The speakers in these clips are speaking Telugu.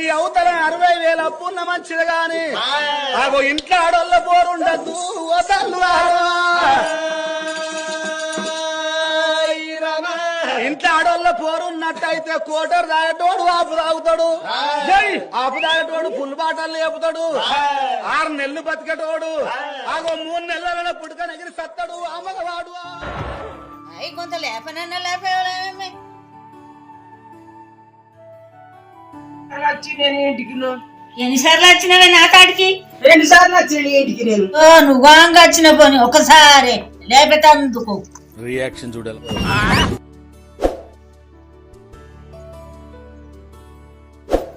కోటికి అవతల అరవై వేల అప్పున్న మంచిది గాని ఆగో ఇంట్లో ఆడోళ్ళ పోరుండద్దు. ఇంట్లో ఆడోళ్ళ పోరున్నట్టయితే కోటర్ తాగేటోడు ఆపు తాగుతాడు జై ఆపు తాగేటోడు ఫుల్ బాటలు లేపుతాడు. ఆరు నెలలు బతికేటోడు. ఆగో మూడు నెలల పుట్టుక నగిరి సత్తాడు అమ్మగవాడు అయి కొంత లేపనన్నా లేపేవాళ్ళేమే వచ్చి నేను ఇంటికి నువ్వు? ఎన్నిసార్లు వచ్చినవే నా కాడికి? రెండు సార్లు వచ్చి ఇంటికి నేను? ఓ నువ్వు గాంగా వచ్చిన పోని ఒకసారి లేపేతందుకు రియాక్షన్ చూడాలి.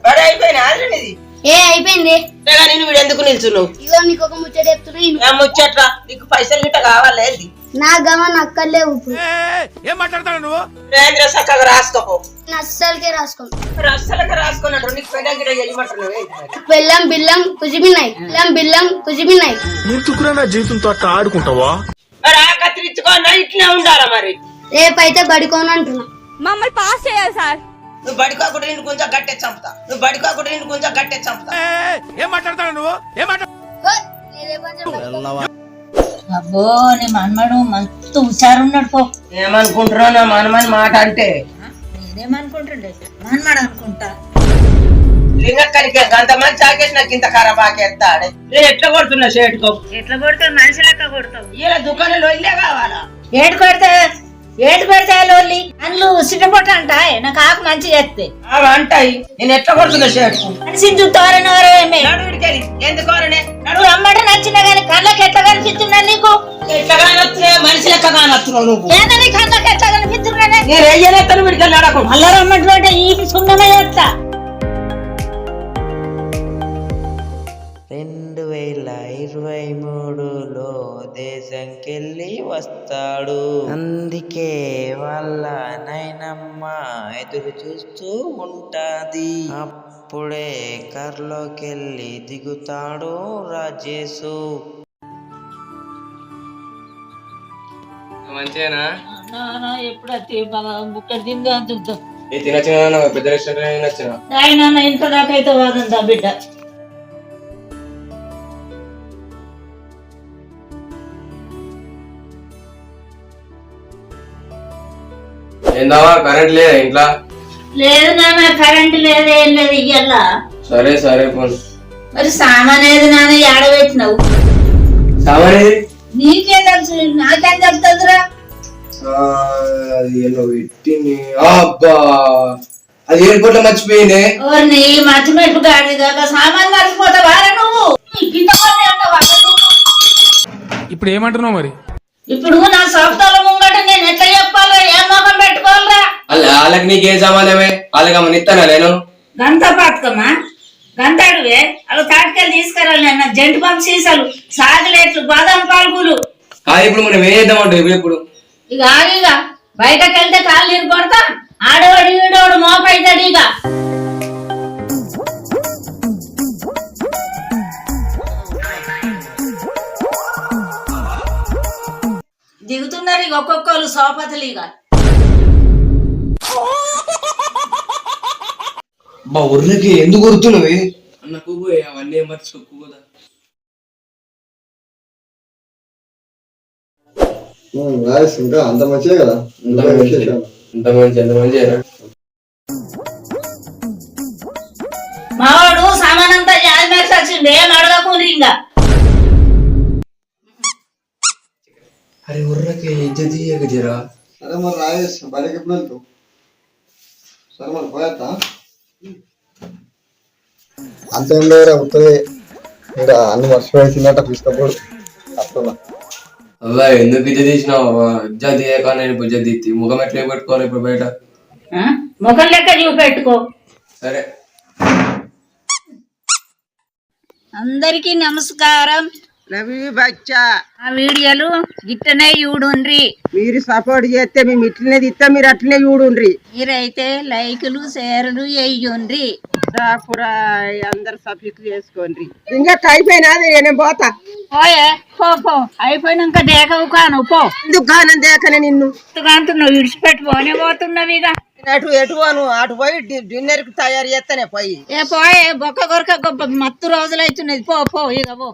బడి అయిపోయినా ఆల్రెడీ ఇది ఏ అయిపోయింది. నేను వీడు ఎందుకు నిల్చున్నావు? ఇగో నీకు ఒక ముచ్చట చెప్తున్నా ముచ్చట్రా నీకు పైసలు గిట్ట కావాలి ఏంది? నా గమన్ అక్కర్లేవు ఇప్పుడు. ఏం మాట్లాడతాడు నువ్వు? రేంద్ర చక్కగా రాసుకోపో. నేను అస్సలకే రాసుకోను. రస్తలకి రాసుకున్నట్టు నీకు పెద్ద గిట్ట వెళ్ళమంటున్నావు ఏంటి మరి? బెల్లం బిల్లం కుజిమినాయి బెల్లం బిల్లం కుజిమినాయి ఎందుకురా నా జీవితంతో అట్లా ఆడుకుంటావా? మరి ఆ కత్తిరించుకోన్నా ఇట్లే ఉండాలా మరి? రేపైతే బడికోను అంటున్నా. మమ్మల్ని పాస్ చేయాలి సార్. నువ్వు బడికోకుండా నేను కొంచెం గట్టే చంపుతా. నువ్వు బడికోకుండా నేను కొంచెం గట్టే చంపుతా. ఏం మాట్లాడతాడు నువ్వు? ఏం మాట్లాడు అబ్బో నీ మన్మడు మంతు హుషారున్నాడు పో. ఏమనుకుంటున్నావు? నా మనమని మాట అంటే? నేనేమనుకుంటుండే? మన్మడు అనుకుంటా. లింగక్కనికి అంత మంచి ఆకేసి నాకు ఇంత ఖరాబ్ ఆకేస్తాడే నేను ఎట్లా కొడుతున్నా షేట్కో ఎట్లా కొడతావు? మనిషి లెక్క కొడతావు. ఇలా దుకాణంలో ఇల్లే కావాలా? ఏడు కొడితే ఏడు పెడితే లోల్లి? అందులో సిట్టపొట్ట అంట నాకు ఆకు మంచి చేస్తే. అవి అంటాయి. నేను ఎట్లా కొడుతున్నా షేట్కు మనిషిని చూస్తారని నడు విడికెళ్ళి ఎందుకోరనే నడు గాని కళ్ళకి ఎట్లా కనిపిస్తున్నా నీకు? ఎట్లా కానొస్తున్నావు మనిషి లెక్క కానొస్తున్నావు నువ్వు. ఏనా నీ కళ్ళకి ఎట్లా కనిపిస్తున్నా నేను వెయ్యనెత్తను విడికెళ్ళి నడకు మళ్ళా రమ్మంటే ఈ సున్నమే చేస్తా రెండు వేల ఇరవై మూడులో దేశంకెళ్ళి వస్తాడు. అందుకే వాళ్ళ నైనమ్మ ఎదురు చూస్తూ ఉంటాది. అప్పుడే కర్లోకెళ్ళి దిగుతాడు రాజేసు మంచిగానా? ఎప్పుడు అతి బుక్కడ తిందా చూద్దాం. ఏ తినచ్చిన పెద్ద రెస్టారెంట్ నచ్చిన ఆయన దాకా అయితే వాదంతా బిడ్డ. ఏందావా కరెంట్ లేదా ఇంట్లో? లేదు నాన్న కరెంట్ లేదు ఏం లేదు ఇయ్యాల. సరే సరే పోను. మరి సామాన్ ఏది నాన్న? ఏడబెట్టినావు సామానేది నీకేం తెలుసు నాకేం తెలుస్తుందిరా? అది ఎన్నో పెట్టింది. అబ్బా! అది ఎయిర్పోర్ట్లో మర్చిపోయింది ఓర్ని మర్చిపెట్టు గాడి దాకా సామాన్ మర్చిపోతావారా నువ్వు? ఇప్పుడు ఏమంటున్నావు మరి? ఇప్పుడు నా సొంతాల ముంగట నేను ఎట్లా చెప్పాలా ఏం పెట్టుకోవాలరా? వాళ్ళ వాళ్ళకి నీకేం సంబంధమే వాళ్ళకి అమ్మ నేను? గంత పాతకమ్మా గంత అడివే అవి తాటికెళ్ళి తీసుకురాలి అన్న జంటు పంప్ సీసాలు సాగులేట్లు బాదం పాల్పులు కాదు ఇప్పుడు మనం ఏం ఇప్పుడు ఇప్పుడు ఇక ఆగిగా బయటకు వెళ్తే కాళ్ళు నీరు కొడతా. ఆడవాడు ఈడోడు మోపైతాడు ఇక. దిగుతున్నారు ఇక ఒక్కొక్కరు సోపతులు ఇక. బా ఊర్లకి ఎందుకు గుర్తున్నవి అన్న కూబు అవన్నీ ఏం మర్చిపో ఇంకా అంత మంచిదే కదా? అంత మంచి అంత మంచి అంత మంచి మావాడు సామాన్ అంతా వచ్చిండు ఏం అడగకూడదు ఇంకా. అరే ఊర్లకి ఇజ్జత్ ఇయ్యక జరా. సరే మరి రాయస్ బయటకి ఎప్పుడు వెళ్తావు? సరే మరి పోయేస్తా అంతేం ఉత్తదే ఇంకా అన్ని అట్లా అవ్వా ఎందుకు ఇజ్జత్ తీసినావు ఇజ్జత్ తీయక నేను ముఖం ఎట్లా పెట్టుకోవాలి ఇప్పుడు బయట? ముఖం లెక్క చూపెట్టుకో. సరే. అందరికీ నమస్కారం. ఆ వీడియోలు గిట్టనే చూడుండ్రి. మీరు సపోర్ట్ చేస్తే మేము ఇట్లనే తిత్తా మీరు అట్లనే చూడుండ్రి. మీరైతే లైకులు షేర్లు వేయుండ్రి రాపురా అందరు సబ్జెక్ట్ చేసుకోండి ఇంకా అయిపోయినా నేను పోతా. పోయే పో పో. అయిపోయినాక దేకవు కాను పో. ఎందుకు కానం దేకనే నిన్ను? అంటున్నావు? విడిచిపెట్టి పోనే పోతున్నావు ఇక. అటు ఎటు పోను అటు పోయి డిన్నర్కి తయారు చేస్తానే పోయి. ఏ పోయే బొక్క కొరక గొప్ప మత్తు రోజులు అవుతున్నది పో పో ఇక పో.